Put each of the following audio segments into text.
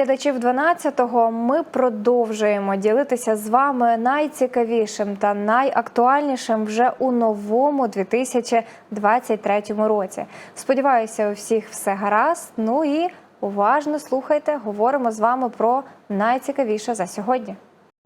Глядачів 12-го. Ми продовжуємо ділитися з вами найцікавішим та найактуальнішим вже у новому 2023 році. Сподіваюся, у всіх все гаразд. Ну і уважно слухайте. Говоримо з вами про найцікавіше за сьогодні.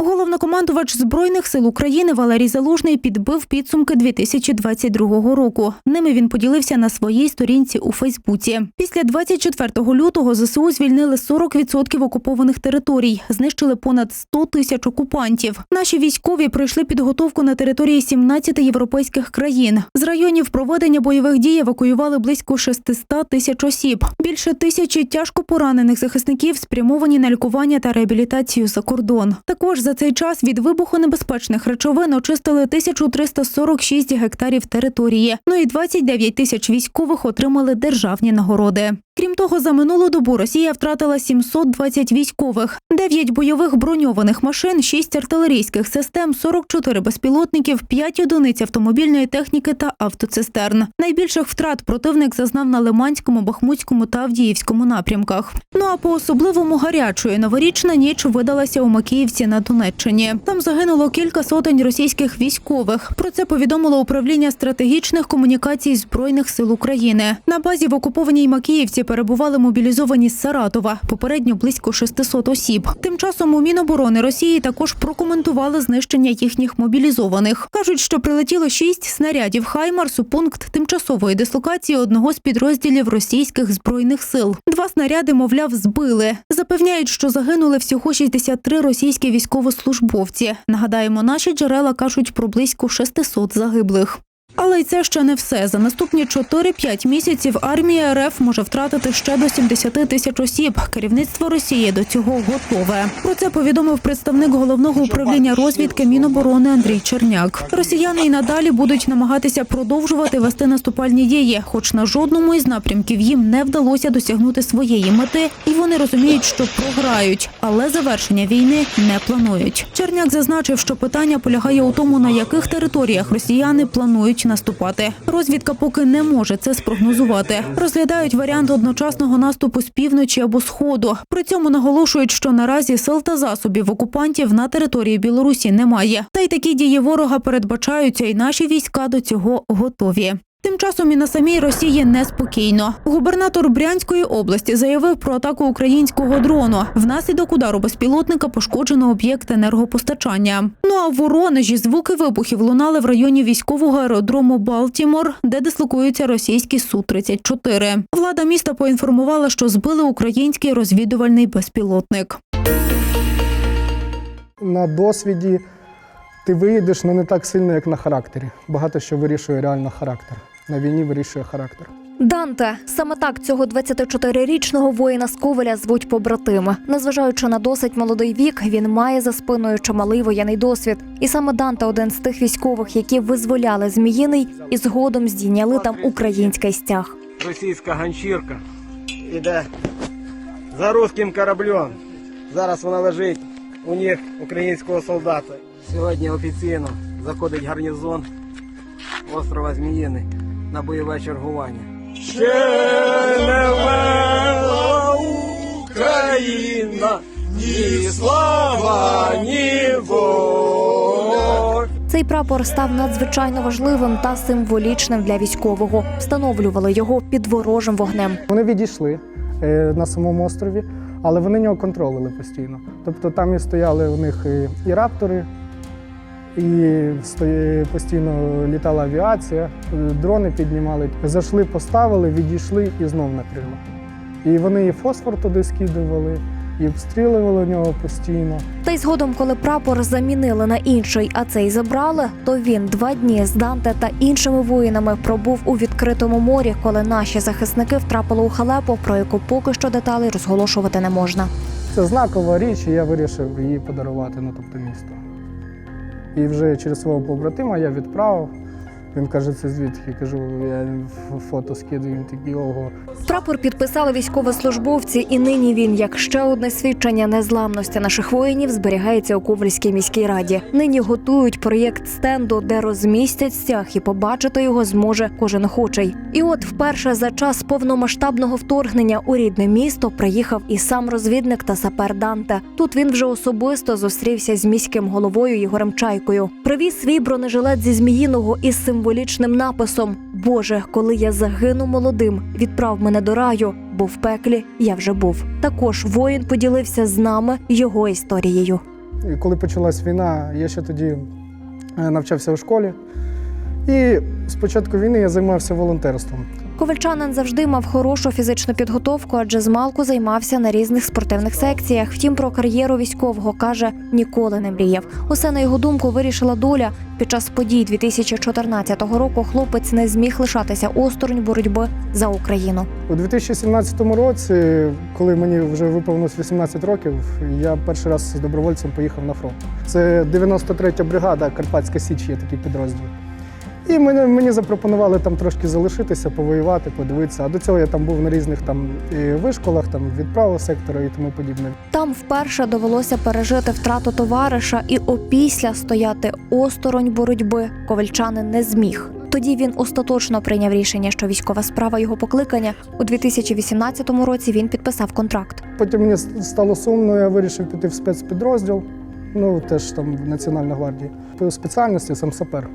Головнокомандувач збройних сил України Валерій Залужний підбив підсумки 2022 року. Ними він поділився на своїй сторінці у Фейсбуці. Після 24 лютого ЗСУ звільнили 40% окупованих територій, знищили понад 100 тисяч окупантів. Наші військові пройшли підготовку на території 17 європейських країн. З районів проведення бойових дій евакуювали близько 600 тисяч осіб. Більше тисячі тяжко поранених захисників спрямовані на лікування та реабілітацію за кордон. Також за цей час від вибухонебезпечних речовин очистили 1346 гектарів території. Ну і 29 тисяч військових отримали державні нагороди. Крім того, за минулу добу Росія втратила 720 військових, 9 бойових броньованих машин, 6 артилерійських систем, 44 безпілотників, 5 одиниць автомобільної техніки та автоцистерн. Найбільших втрат противник зазнав на Лиманському, Бахмутському та Авдіївському напрямках. Ну а по особливому гарячою новорічна ніч видалася у Макіївці на Донеччині. Там загинуло кілька сотень російських військових. Про це повідомило управління стратегічних комунікацій збройних сил України. На базі в окупованій Макіївці перебували мобілізовані з Саратова, попередньо близько 600 осіб. Тим часом у Міноборони Росії також прокоментували знищення їхніх мобілізованих. кажуть, що прилетіло шість снарядів Хаймарс у пункт тимчасової дислокації одного з підрозділів російських збройних сил. Два снаряди, мовляв, збили. Запевняють, що загинули всього 63 російські військовослужбовці. Нагадаємо, наші джерела кажуть про близько 600 загиблих. Але й це ще не все. За наступні 4-5 місяців армія РФ може втратити ще до 70 тисяч осіб. Керівництво Росії до цього готове. Про це повідомив представник головного управління розвідки Міноборони Андрій Черняк. Росіяни й надалі будуть намагатися продовжувати вести наступальні дії, хоч на жодному із напрямків їм не вдалося досягнути своєї мети, і вони розуміють, що програють, але завершення війни не планують. Черняк зазначив, що питання полягає у тому, на яких територіях росіяни планують наступати. Розвідка поки не може це спрогнозувати. Розглядають варіант одночасного наступу з півночі або сходу. При цьому наголошують, що наразі сил та засобів окупантів на території Білорусі немає. Та й такі дії ворога передбачаються, і наші війська до цього готові. Тим часом і на самій Росії неспокійно. Губернатор Брянської області заявив про атаку українського дрону. Внаслідок удару безпілотника пошкоджено об'єкт енергопостачання. Ну а в Воронежі звуки вибухів лунали в районі військового аеродрому Балтімор, де дислокується російський Су-34. Влада міста поінформувала, що збили український розвідувальний безпілотник. на досвіді ти виїдеш але не так сильно, як на характері. Багато що вирішує реально характер. На війні вирішує характер. Данте саме так цього 24-річного воїна з Ковеля звуть побратими. Незважаючи на досить молодий вік, він має за спиною чималий воєнний досвід. І саме Данте один з тих військових, які визволяли Зміїний і згодом здійняли там український стяг. російська ганчірка іде за руським кораблем. Зараз вона лежить у них українського солдата. Сьогодні офіційно заходить гарнізон острова Зміїний на бойове чергування. Ще не вмерла Україна, ні слава, ні воля. Цей прапор став надзвичайно важливим та символічним для військового. Встановлювали його під ворожим вогнем. Вони відійшли е, на самому острові, але вони нього контролили постійно. Тобто там і стояли у них і, і раптори, і постійно літала авіація, е, дрони піднімали. Зайшли, поставили, відійшли і знов накрило. І вони і фосфор туди скидували, і обстрілювали нього постійно. Та й згодом, коли прапор замінили на інший, а цей забрали, то він два дні з Данте та іншими воїнами пробув у відкритому морі, коли наші захисники втрапили у халепу, про яку поки що деталей розголошувати не можна. Це знакова річ, і я вирішив її подарувати, ну тобто місту. І вже через свого побратима я відправив Він каже, це звідки? Кажу, я фото скидаю, він такий ого. Прапор підписали військовослужбовці, і нині він, як ще одне свідчення незламності наших воїнів, зберігається у Ковальській міській раді. Нині готують проєкт стенду, де розмістять стяг, і побачити його зможе кожен охочий. І от вперше за час повномасштабного вторгнення у рідне місто приїхав і сам розвідник та сапер Данте. Тут він вже особисто зустрівся з міським головою Ігорем Чайкою. Привіз свій бронежилет зі зміїного із символічним написом: Боже, коли я загину молодим, відправ мене до раю, бо в пеклі я вже був. Також воїн поділився з нами його історією. Коли почалась війна, я ще тоді е, навчався у школі. І з початку війни я займався волонтерством. Ковальчанин завжди мав хорошу фізичну підготовку, адже змалку займався на різних спортивних секціях. Втім, про кар'єру військового каже, ніколи не мріяв. Усе на його думку вирішила доля. Під час подій 2014 року хлопець не зміг лишатися осторонь боротьби за Україну. У 2017 році, коли мені вже виповнилось 18 років, я перший раз з добровольцем поїхав на фронт. Це 93-я бригада Карпатська Січ, є такий підрозділ. І мені, мені запропонували там трошки залишитися, повоювати, подивитися. А до цього я там був на різних там і вишколах, там відправа сектора і тому подібне. Там вперше довелося пережити втрату товариша і опісля стояти осторонь боротьби. Ковальчанин не зміг. Тоді він остаточно прийняв рішення, що військова справа його покликання. У 2018 році він підписав контракт. Потім мені стало сумно, я вирішив піти в спецпідрозділ, ну теж там в Національна гвардія. По спеціальності сам сапер.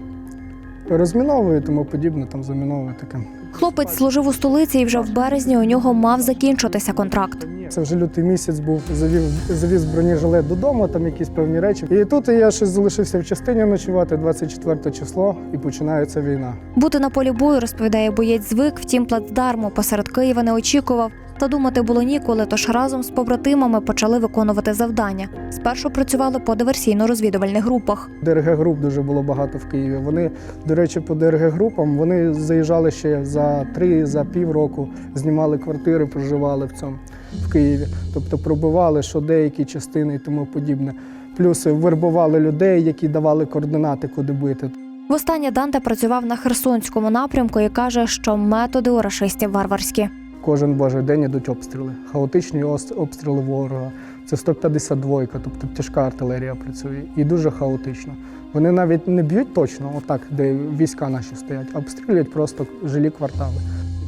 Розміновую і тому подібне, там заміновую таке. Хлопець служив у столиці, і вже в березні у нього мав закінчитися контракт. Це вже лютий місяць був, завів, завіз бронежилет додому, там якісь певні речі. І тут я щось залишився в частині ночувати, 24 число, і починається війна. Бути на полі бою, розповідає боєць звик, втім плацдарму посеред Києва не очікував. Та думати було ніколи, тож разом з побратимами почали виконувати завдання. Спершу працювали по диверсійно-розвідувальних групах. ДРГ груп дуже було багато в Києві. Вони, до речі, по ДРГ групам вони заїжджали ще за три, за пів року, знімали квартири, проживали в цьому в Києві. Тобто пробивали, що деякі частини і тому подібне. Плюс вербували людей, які давали координати, куди бити. Востаннє Данте працював на Херсонському напрямку і каже, що методи у рашистів варварські. Кожен божий день ідуть обстріли, хаотичні обстріли ворога. Це 152, тобто тяжка артилерія працює і дуже хаотично. Вони навіть не б'ють точно, отак, де війська наші стоять, а обстрілюють просто жилі квартали.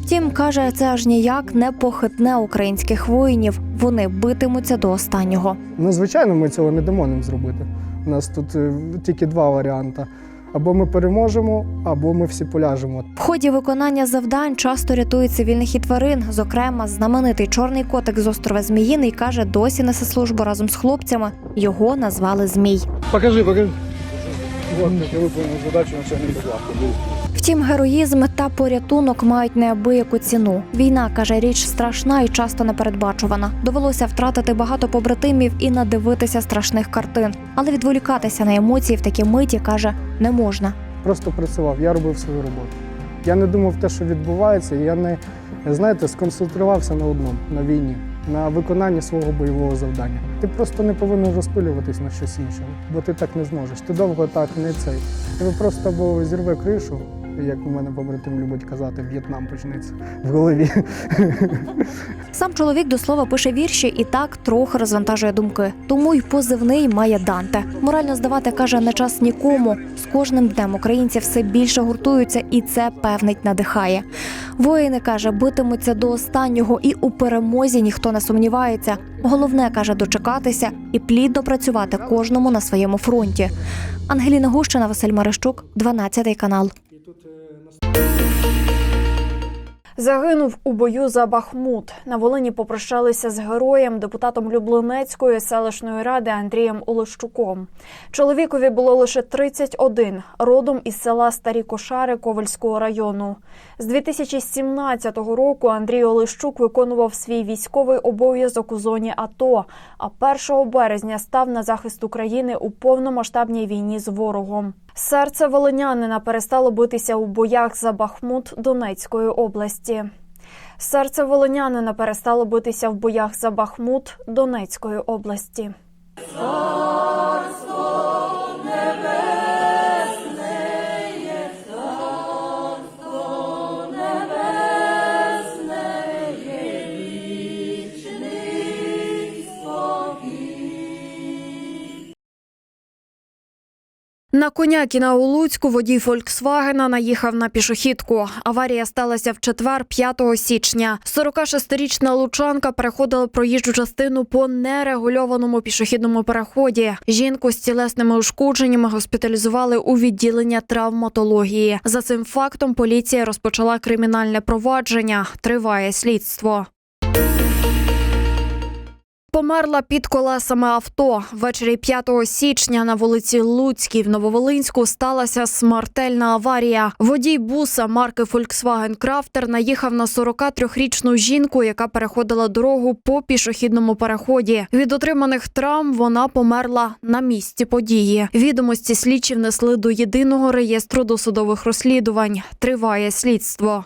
Втім, каже, це аж ніяк не похитне українських воїнів. Вони битимуться до останнього. Ну, звичайно, ми цього не дамо ним зробити. У нас тут е, тільки два варіанти: або ми переможемо, або ми всі поляжемо. В ході виконання завдань часто рятують цивільних і тварин. Зокрема, знаменитий чорний котик з острова Зміїний каже, досі несе службу разом з хлопцями. Його назвали Змій. Покажи, покажи. Вот, я виконав задачу на сьогодні Втім, героїзм та порятунок мають неабияку ціну. Війна каже, річ страшна і часто непередбачувана. Довелося втратити багато побратимів і надивитися страшних картин. Але відволікатися на емоції в такі миті каже не можна. Просто працював, я робив свою роботу. Я не думав те, що відбувається. Я не знаєте, сконцентрувався на одному на війні, на виконанні свого бойового завдання. Ти просто не повинен розпилюватись на щось інше, бо ти так не зможеш. Ти довго так не цей. Тебе просто або зірве кришу, як у мене побратим любить казати, В'єтнам почнеться в голові. Сам чоловік до слова пише вірші і так трохи розвантажує думки. Тому й позивний має Данте. Морально здавати каже не час нікому. З кожним днем українці все більше гуртуються, і це певнить надихає. Воїни каже, битимуться до останнього, і у перемозі ніхто не сумнівається. Головне каже дочекатися і плідно працювати кожному на своєму фронті. Ангеліна Гущина, Василь Марищук, 12 канал. Загинув у бою за Бахмут. На Волині попрощалися з героєм, депутатом Люблинецької селищної ради Андрієм Олещуком. Чоловікові було лише 31, родом із села Старі Кошари Ковальського району. З 2017 року Андрій Олещук виконував свій військовий обов'язок у зоні АТО, а 1 березня став на захист України у повномасштабній війні з ворогом. Серце волинянина перестало битися у боях за Бахмут Донецької області. Серце волинянина перестало битися в боях за Бахмут Донецької області. На Конякіна у Луцьку водій Фольксвагена наїхав на пішохідку. Аварія сталася в четвер, 5 січня. 46-річна лучанка переходила проїжджу частину по нерегульованому пішохідному переході. Жінку з тілесними ушкодженнями госпіталізували у відділення травматології. За цим фактом поліція розпочала кримінальне провадження. Триває слідство. Померла під колесами авто. Ввечері 5 січня на вулиці Луцькій в Нововолинську сталася смертельна аварія. Водій буса марки Volkswagen Crafter наїхав на 43-річну жінку, яка переходила дорогу по пішохідному переході. Від отриманих травм вона померла на місці події. Відомості слідчі внесли до єдиного реєстру досудових розслідувань. Триває слідство.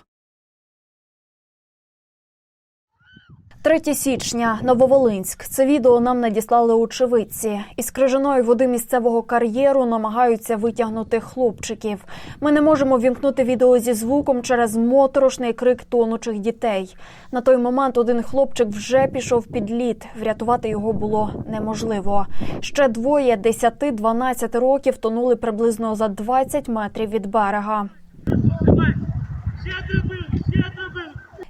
3 січня, Нововолинськ. Це відео нам надіслали очевидці. Із крижаної води місцевого кар'єру намагаються витягнути хлопчиків. Ми не можемо вімкнути відео зі звуком через моторошний крик тонучих дітей. На той момент один хлопчик вже пішов під лід. Врятувати його було неможливо. Ще двоє 10-12 років тонули приблизно за 20 метрів від берега.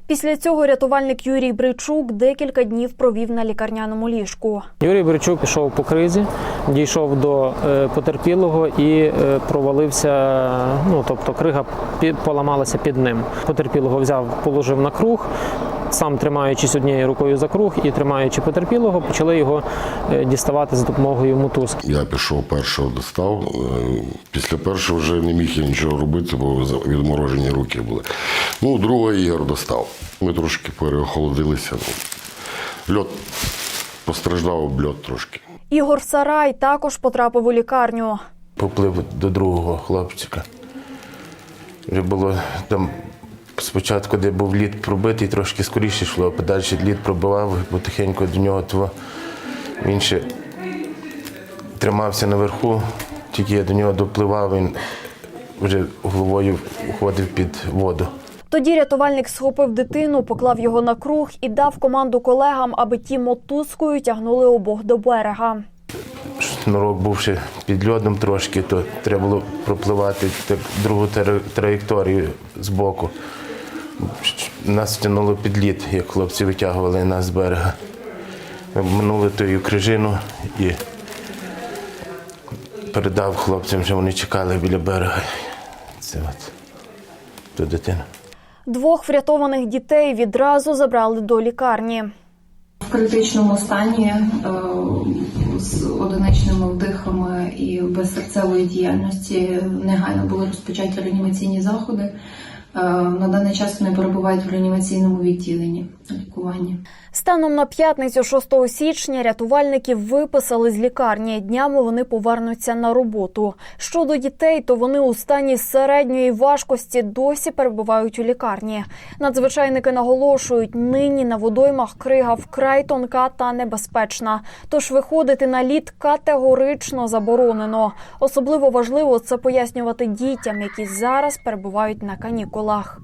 Після цього рятувальник Юрій Бричук декілька днів провів на лікарняному ліжку. Юрій Бричук пішов по кризі, дійшов до е, потерпілого і е, провалився. Ну тобто, крига поламалася під ним. Потерпілого взяв, положив на круг. Сам тримаючись однією рукою за круг і тримаючи потерпілого, почали його е, діставати за допомогою мотузки. Я пішов першого достав. Е, Після першого вже не міг я нічого робити, бо відморожені руки були. Ну, другого Ігор достав. Ми трошки переохолодилися. Ну, Льот постраждав об льот трошки. Ігор Сарай також потрапив у лікарню. поплив до другого хлопчика. Вже було там спочатку, де був лід пробитий, трошки скоріше йшло, а подалі лід пробивав, потихеньку до нього того. Він ще тримався наверху, тільки я до нього допливав, він вже головою входив під воду. Тоді рятувальник схопив дитину, поклав його на круг і дав команду колегам, аби ті мотузкою тягнули обох до берега. Шнурок був ще під льодом трошки, то треба було пропливати так, другу траєкторію з боку. Нас тягнуло під лід, як хлопці витягували нас з берега. Ми минули тою крижину і передав хлопцям, що вони чекали біля берега. Це от ту дитину. Двох врятованих дітей відразу забрали до лікарні. в критичному стані е, з одиничними вдихами і без серцевої діяльності негайно були розпочаті реанімаційні заходи. Е, На даний час вони перебувають в реанімаційному відділенні лікування. Станом на п'ятницю, 6 січня, рятувальників виписали з лікарні. Днями вони повернуться на роботу. Щодо дітей, то вони у стані середньої важкості досі перебувають у лікарні. Надзвичайники наголошують, нині на водоймах крига вкрай тонка та небезпечна. Тож виходити на лід категорично заборонено. Особливо важливо це пояснювати дітям, які зараз перебувають на канікулах.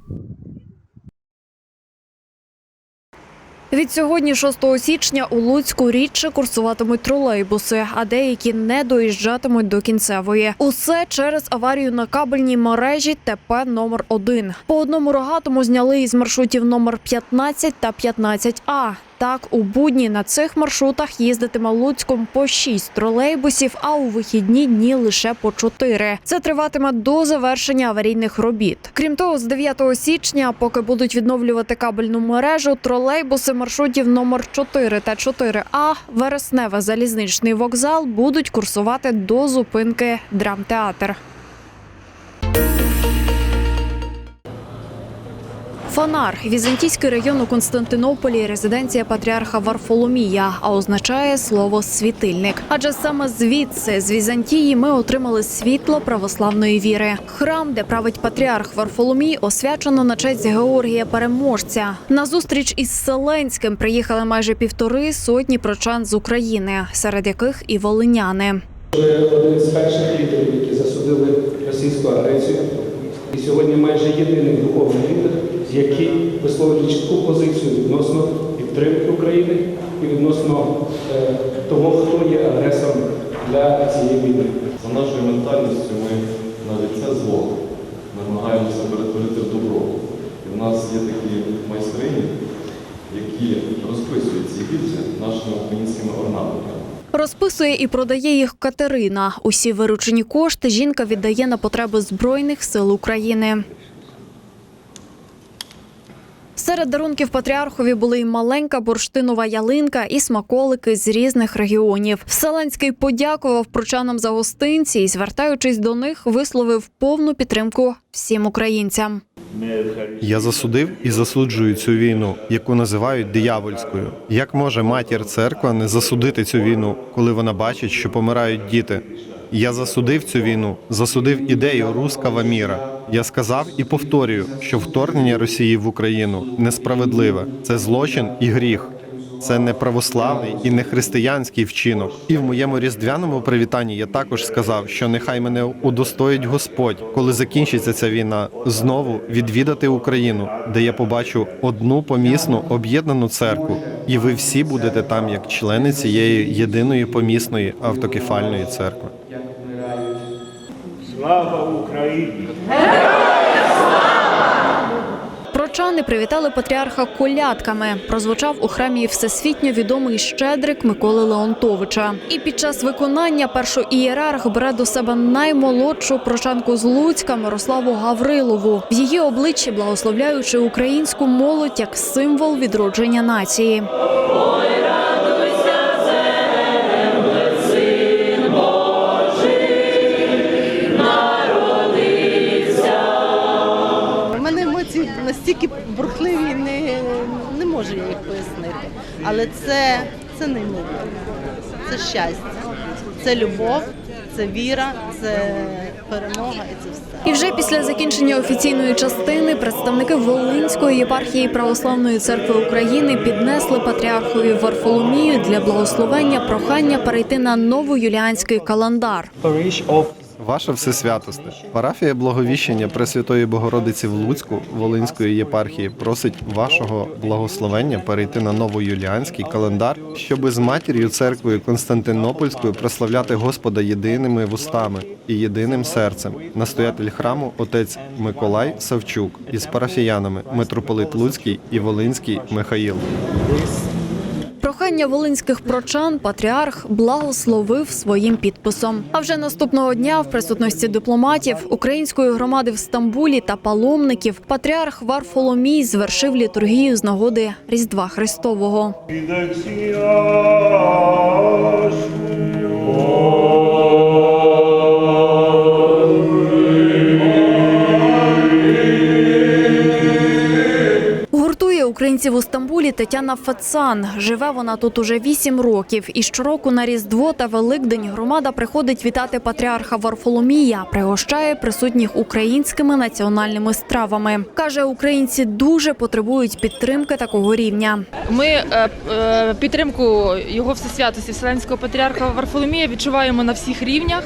Від сьогодні, 6 січня, у Луцьку рідше курсуватимуть тролейбуси, а деякі не доїжджатимуть до кінцевої. Усе через аварію на кабельній мережі ТП номер 1 По одному рогатому зняли із маршрутів номер 15 та 15А. Так, у будні на цих маршрутах їздитиме Луцьком по 6 тролейбусів, а у вихідні дні лише по 4. Це триватиме до завершення аварійних робіт. Крім того, з 9 січня, поки будуть відновлювати кабельну мережу, тролейбуси маршрутів номер 4 та 4А, Вересневе залізничний вокзал будуть курсувати до зупинки Драмтеатр. Фонар Візантійський район у Константинополі, резиденція патріарха Варфоломія, а означає слово світильник. Адже саме звідси з Візантії ми отримали світло православної віри. Храм, де править патріарх Варфоломій, освячено на честь Георгія Переможця. На зустріч із Селенським приїхали майже півтори сотні прочан з України, серед яких і волиняни. Один з перших лідерів, які засудили російську агресію. І сьогодні майже єдиний духовний лідер, який висловлює чітку позицію відносно підтримки України і відносно е, того, хто є агресором для цієї війни. за нашою ментальністю ми навіть це зло намагаємося перетворити в добро. І в нас є такі майстрині, які розписують ці гільзи нашими українськими орнаментами. Розписує і продає їх Катерина. Усі виручені кошти жінка віддає на потреби Збройних сил України. Серед дарунків патріархові були й маленька бурштинова ялинка і смаколики з різних регіонів. Вселенський подякував прочанам за гостинці і, звертаючись до них, висловив повну підтримку всім українцям. Я засудив і засуджую цю війну, яку називають диявольською. Як може матір церква не засудити цю війну, коли вона бачить, що помирають діти? Я засудив цю війну, засудив ідею рускава міра. Я сказав і повторюю, що вторгнення Росії в Україну несправедливе. Це злочин і гріх. Це не православний і не християнський вчинок. І в моєму різдвяному привітанні я також сказав, що нехай мене удостоїть Господь, коли закінчиться ця війна, знову відвідати Україну, де я побачу одну помісну об'єднану церкву, і ви всі будете там як члени цієї єдиної помісної автокефальної церкви. Прочани привітали патріарха колядками. Прозвучав у храмі всесвітньо відомий щедрик Миколи Леонтовича. І під час виконання першоієрарх бере до себе наймолодшу прочанку з Луцька Мирославу Гаврилову. В її обличчі благословляючи українську молодь як символ відродження нації. Але це, це неймовірно. Це щастя, це любов, це віра, це перемога і це все. І вже після закінчення офіційної частини представники Волинської єпархії Православної церкви України піднесли патріархові Варфоломію для благословення прохання перейти на новоюліанський календар. Ваше всесвятосте, парафія благовіщення Пресвятої Богородиці в Луцьку Волинської єпархії просить вашого благословення перейти на новоюліанський календар, щоби з матір'ю церквою Константинопольською прославляти Господа єдиними вустами і єдиним серцем. Настоятель храму отець Миколай Савчук із парафіянами митрополит Луцький і Волинський Михаїл. Прохання волинських прочан патріарх благословив своїм підписом. А вже наступного дня, в присутності дипломатів, української громади в Стамбулі та паломників, патріарх Варфоломій звершив літургію з нагоди Різдва Христового. Українців у Стамбулі Тетяна Фецан. Живе вона тут уже вісім років. І щороку на Різдво та Великдень громада приходить вітати патріарха Варфоломія, пригощає присутніх українськими національними стравами. Каже, українці дуже потребують підтримки такого рівня. Ми е, е, підтримку його всесвятості Вселенського патріарха Варфоломія відчуваємо на всіх рівнях.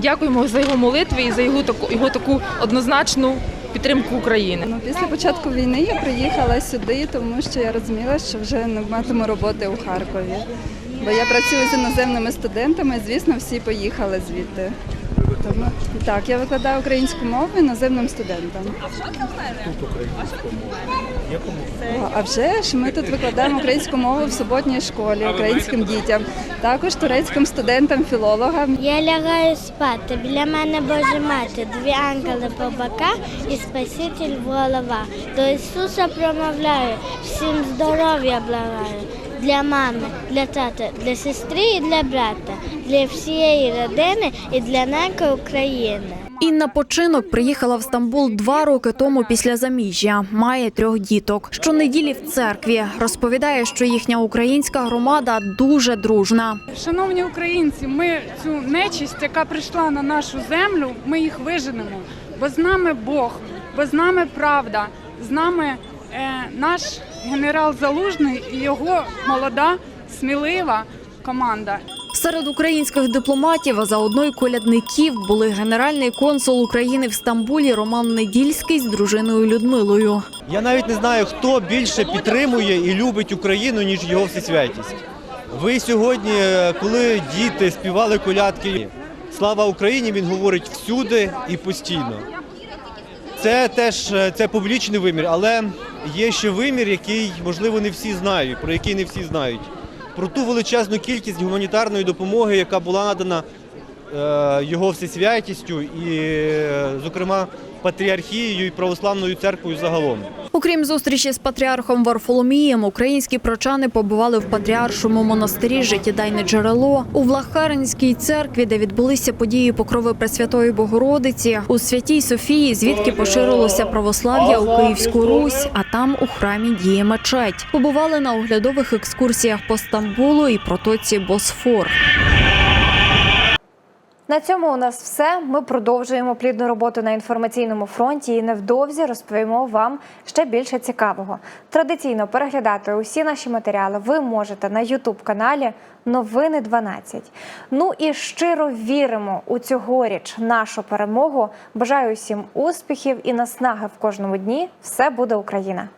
Дякуємо за його молитви і за його таку його таку однозначну підтримку України. Ну, після початку війни я приїхала сюди, тому що я розуміла, що вже не матиму роботи у Харкові. Бо я працюю з іноземними студентами, звісно, всі поїхали звідти. Тому так, я викладаю українську мову іноземним студентам. А що ти знаєш? Тут. А вже ж ми тут викладаємо українську мову в суботній школі українським дітям, також турецьким студентам, філологам. Я лягаю спати. Біля мене Божа мати, дві ангели по боках і Спаситель голова. До Ісуса промовляю, всім здоров'я благаю. Для мами, для тата, для сестри і для брата, для всієї родини і для неки України. І на починок приїхала в Стамбул два роки тому після заміжжя. Має трьох діток. Щонеділі в церкві розповідає, що їхня українська громада дуже дружна. Шановні українці, ми цю нечисть, яка прийшла на нашу землю, ми їх виженемо. Бо з нами Бог, бо з нами правда, з нами е, наш генерал Залужний і його молода, смілива команда. Серед українських дипломатів, а заодно й колядників, були генеральний консул України в Стамбулі Роман Недільський з дружиною Людмилою. Я навіть не знаю, хто більше підтримує і любить Україну, ніж його всесвятість. Ви сьогодні, коли діти співали колядки, Слава Україні він говорить всюди і постійно. Це теж е, це публічний вимір, але є ще вимір, який, можливо, не всі знають, про який не всі знають. Про ту величезну кількість гуманітарної допомоги, яка була надана е, його всесвятістю і, е, зокрема, патріархією і православною церквою загалом. Окрім зустрічі з патріархом Варфоломієм, українські прочани побували в патріаршому монастирі Життєдайне джерело у Влахаринській церкві, де відбулися події покрови Пресвятої Богородиці, у Святій Софії, звідки поширилося православ'я у Київську Русь, а там у храмі діє мечеть. Побували на оглядових екскурсіях по Стамбулу і протоці Босфор. На цьому у нас все. Ми продовжуємо плідну роботу на інформаційному фронті і невдовзі розповімо вам ще більше цікавого. Традиційно переглядати усі наші матеріали ви можете на Ютуб каналі Новини 12. Ну і щиро віримо у цьогоріч нашу перемогу. Бажаю усім успіхів і наснаги в кожному дні. Все буде Україна!